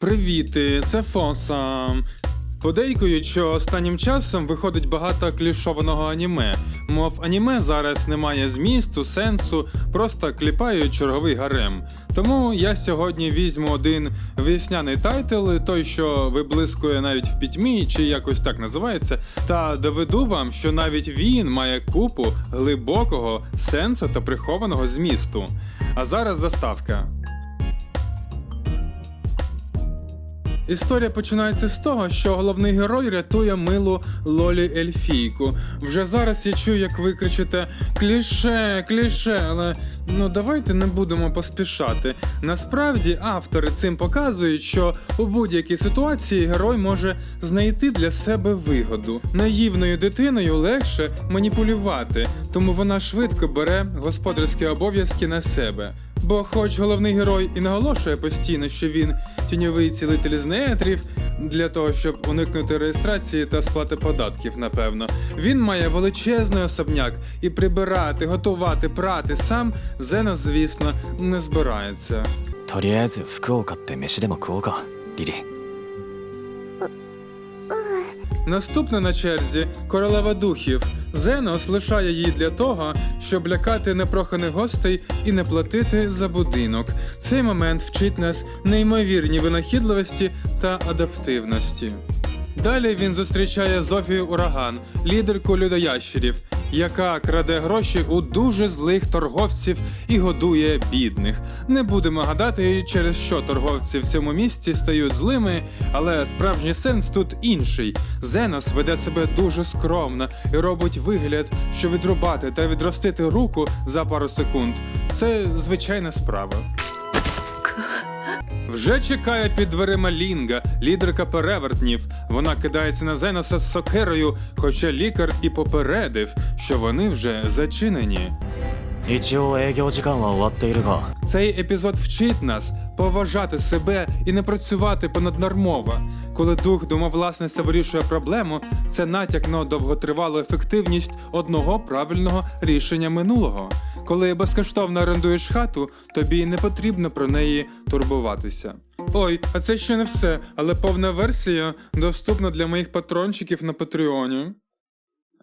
Привіти, це Фоса. Подейкують, що останнім часом виходить багато клішованого аніме. Мов аніме зараз не має змісту, сенсу, просто кліпають черговий гарем. Тому я сьогодні візьму один весняний тайтл, той, що виблискує навіть в пітьмі, чи якось так називається, та доведу вам, що навіть він має купу глибокого сенсу та прихованого змісту. А зараз заставка. Історія починається з того, що головний герой рятує милу Лолі Ельфійку. Вже зараз я чую, як ви кричите кліше, кліше, але ну давайте не будемо поспішати. Насправді автори цим показують, що у будь-якій ситуації герой може знайти для себе вигоду. Наївною дитиною легше маніпулювати, тому вона швидко бере господарські обов'язки на себе. Бо, хоч головний герой і наголошує постійно, що він тіньовий цілитель з нетрів для того, щоб уникнути реєстрації та сплати податків, напевно, він має величезний особняк і прибирати, готувати, прати сам Зена, звісно, не збирається. Торіази вкокатемешдемокока Лілі. Е, е. Наступна на черзі королева духів. Зенос лишає її для того, щоб лякати непроханих гостей і не платити за будинок. Цей момент вчить нас неймовірній винахідливості та адаптивності. Далі він зустрічає Зофію Ураган, лідерку людоящерів, яка краде гроші у дуже злих торговців і годує бідних. Не будемо гадати, через що торговці в цьому місті стають злими, але справжній сенс тут інший. Зенос веде себе дуже скромно і робить вигляд, що відрубати та відростити руку за пару секунд це звичайна справа. Вже чекає під дверима Лінга, лідерка перевертнів. Вона кидається на Зеноса з сокерою, хоча лікар і попередив, що вони вже зачинені. Цей епізод вчить нас поважати себе і не працювати понаднормово. Коли дух домовласниця вирішує проблему, це натяк на довготривалу ефективність одного правильного рішення минулого. Коли безкоштовно орендуєш хату, тобі не потрібно про неї турбуватися. Ой, а це ще не все, але повна версія доступна для моїх патрончиків на Патреоні.